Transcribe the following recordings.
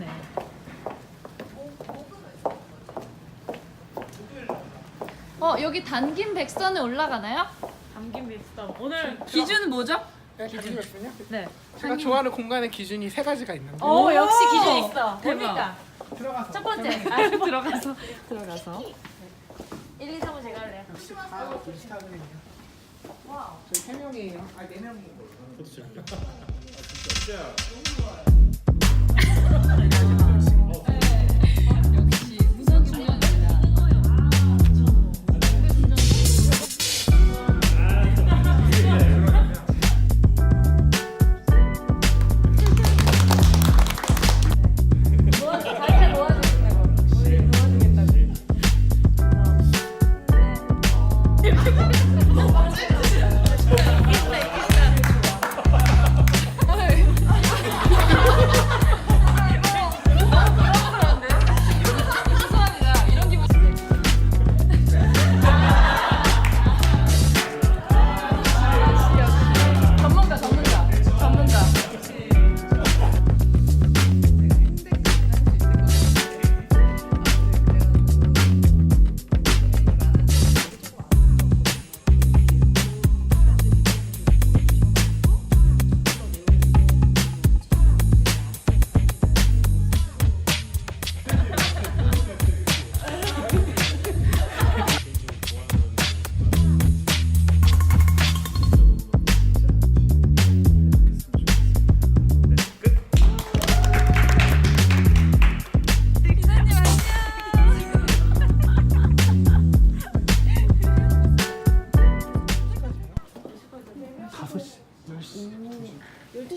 네. 어 여기 단김 백선에 올라가나요? 담긴 믹스업. 오늘 기준은 뭐죠? 기준이었군요. 네. 제가 좋아하는 공간의 기준이 세 가지가 있는데 오 역시 기준 있어. 있어. 대박. 들어가서 첫 번째 아, 들어가서 들어가서 1, 2, 3은 제가 할래요. 역시 다 비슷하거든요. 저희 세 명이에요. 아네 명. 역시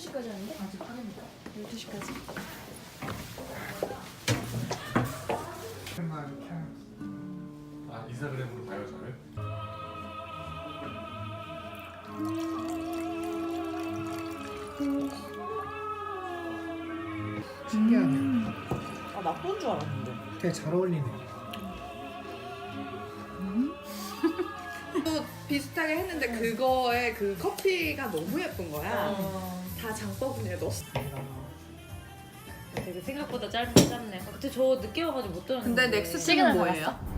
12시까지 하는데? 아직 하니까. 12시까지. 정말 이렇게 하면 아 인스타그램으로 봐요 저를? 신기하네요. 아, 나쁜 줄 알았는데. 되게 잘 어울리네. 또 비슷하게 했는데 그거에 그 커피가 너무 예쁜 거야. 어. 다 장바구니에 넣었어. 되게 생각보다 짧, 짧네. 그때 저 늦게 와가지고 못 들었는데. 근데 넥스트는 뭐예요?